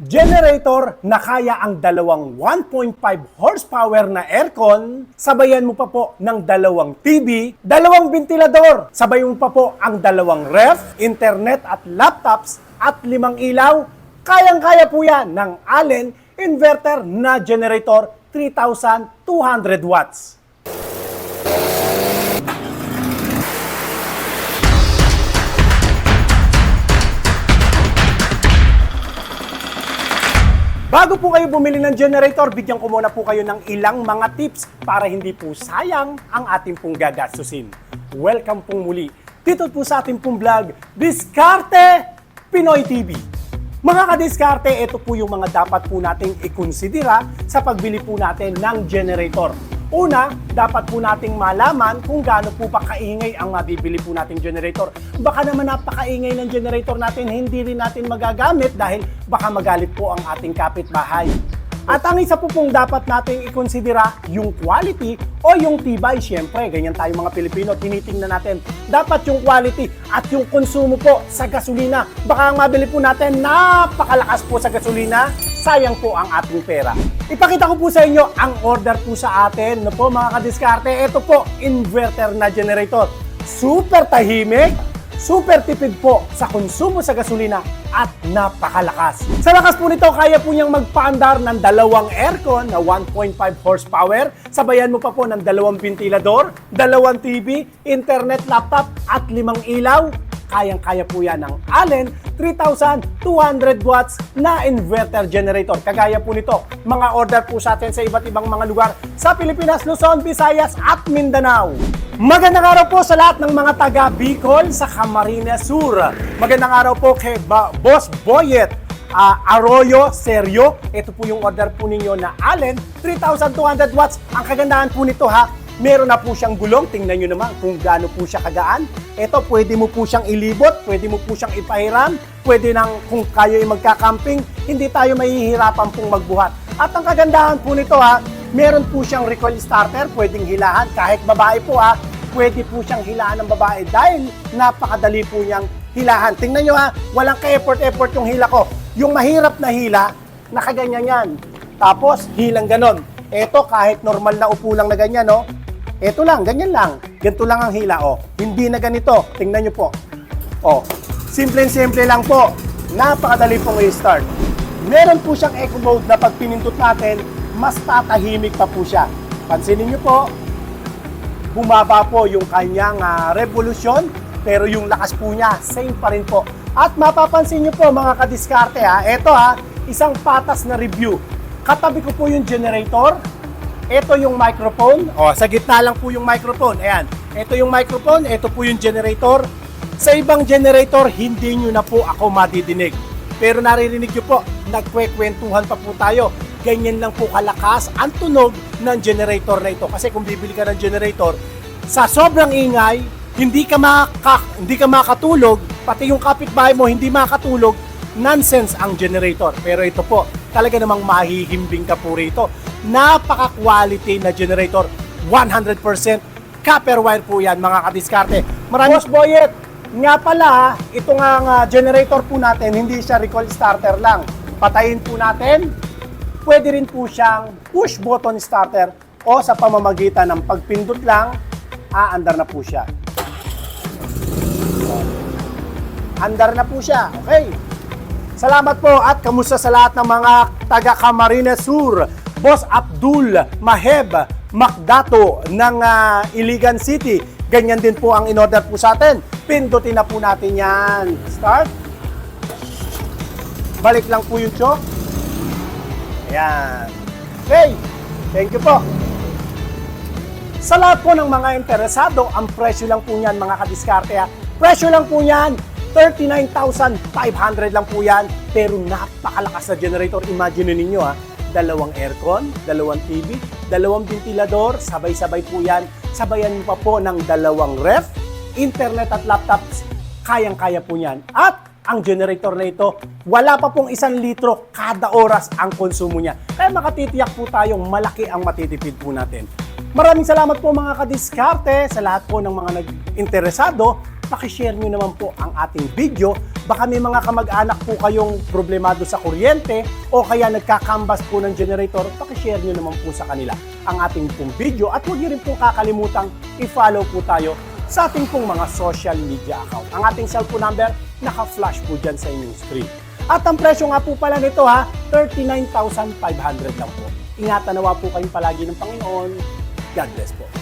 Generator na kaya ang dalawang 1.5 horsepower na aircon, sabayan mo pa po ng dalawang TV, dalawang ventilador, sabay mo pa po ang dalawang ref, internet at laptops at limang ilaw. Kayang-kaya po yan ng Allen inverter na generator 3,200 watts. Bago po kayo bumili ng generator, bigyan ko muna po kayo ng ilang mga tips para hindi po sayang ang ating pong gagastusin. Welcome pong muli dito po sa ating pong vlog, Diskarte Pinoy TV. Mga kadiskarte, ito po yung mga dapat po nating ikonsidera sa pagbili po natin ng generator. Una, dapat po nating malaman kung gaano po pa kaingay ang mabibili po nating generator. Baka naman napakaingay ng generator natin, hindi rin natin magagamit dahil baka magalit po ang ating kapitbahay. At ang isa po pong dapat nating ikonsidera, yung quality o yung tibay. Siyempre, ganyan tayo mga Pilipino, tinitingnan natin. Dapat yung quality at yung konsumo po sa gasolina. Baka ang mabili po natin, napakalakas po sa gasolina, sayang po ang ating pera. Ipakita ko po sa inyo ang order po sa atin. No po mga kadiskarte, ito po, inverter na generator. Super tahimik, super tipid po sa konsumo sa gasolina at napakalakas. Sa lakas po nito, kaya po niyang magpaandar ng dalawang aircon na 1.5 horsepower. Sabayan mo pa po ng dalawang ventilador, dalawang TV, internet, laptop at limang ilaw. Kayang-kaya po yan ng Allen 3,200 watts na inverter generator. Kagaya po nito, mga order po sa atin sa iba't ibang mga lugar sa Pilipinas, Luzon, Visayas at Mindanao. Magandang araw po sa lahat ng mga taga Bicol sa Camarines Sur. Magandang araw po kay Ba- Boss Boyet ah, Arroyo Serio. Ito po yung order po ninyo na Allen 3,200 watts. Ang kagandahan po nito ha, meron na po siyang gulong. Tingnan nyo naman kung gaano po siya kagaan. Ito, pwede mo po siyang ilibot, pwede mo po siyang ipahiram, pwede nang kung kayo ay magka-camping, hindi tayo mahihirapan pong magbuhat. At ang kagandahan po nito ha, meron po siyang recoil starter, pwedeng hilahan. Kahit babae po ha, pwede po siyang hilahan ng babae dahil napakadali po niyang hilahan. Tingnan nyo ha, walang ka-effort-effort yung hila ko. Yung mahirap na hila, nakaganyan yan. Tapos, hilang ganon. Ito, kahit normal na upo lang na ganyan, no? Ito lang, ganyan lang. Ganito lang ang hila, oh. Hindi na ganito. Tingnan nyo po. Oh, simple-simple lang po. Napakadali pong i-start. Meron po siyang eco mode na pag pinindot natin, mas tatahimik pa po siya. Pansinin nyo po, bumaba po yung kanyang ah, revolusyon, pero yung lakas po niya, same pa rin po. At mapapansin nyo po mga kadiskarte ha, eto ha, isang patas na review. Katabi ko po yung generator, ito yung microphone, o sa gitna lang po yung microphone, ayan. Ito yung microphone, ito po yung generator. Sa ibang generator, hindi nyo na po ako madidinig. Pero naririnig nyo po, nagkwekwentuhan pa po tayo. Ganyan lang po kalakas ang tunog ng generator na ito. Kasi kung bibili ka ng generator, sa sobrang ingay, hindi ka maka, hindi ka makatulog, pati yung kapitbahay mo hindi makatulog, nonsense ang generator. Pero ito po, talaga namang mahihimbing ka po rito. Napaka-quality na generator, 100% copper wire po yan mga kadiskarte. Maraming Boss Boyet, nga pala, ito nga nga generator po natin, hindi siya recoil starter lang. Patayin po natin, pwede rin po siyang push button starter o sa pamamagitan ng pagpindot lang, aandar na po siya. Andar na po siya. Okay. Salamat po at kamusta sa lahat ng mga taga Camarines Sur. Boss Abdul Maheb Macdato ng ah, Iligan City. Ganyan din po ang in-order po sa atin. Pindutin na po natin yan. Start. Balik lang po yung choke. Ayan. Okay. Thank you po. Sa lahat po ng mga interesado, ang presyo lang po niyan mga kadiskarte ha. Presyo lang po niyan, 39,500 lang po yan. Pero napakalakas na generator. Imagine ninyo ha, dalawang aircon, dalawang TV, dalawang ventilador, sabay-sabay po yan. Sabayan mo pa po ng dalawang ref, internet at laptops. Kayang-kaya po yan. At ang generator na ito, wala pa pong isang litro kada oras ang konsumo niya. Kaya makatitiyak po tayong malaki ang matitipid po natin. Maraming salamat po mga kadiskarte sa lahat po ng mga nag-interesado. Pakishare nyo naman po ang ating video Baka may mga kamag-anak po kayong problemado sa kuryente o kaya nagkakambas po ng generator, pakishare nyo naman po sa kanila ang ating pong video at huwag nyo rin pong kakalimutang i-follow po tayo sa ating pong mga social media account. Ang ating cellphone number, naka-flash po dyan sa inyong screen. At ang presyo nga po pala nito ha, 39,500 lang po. Ingatan nawa po kayong palagi ng Panginoon. God bless po.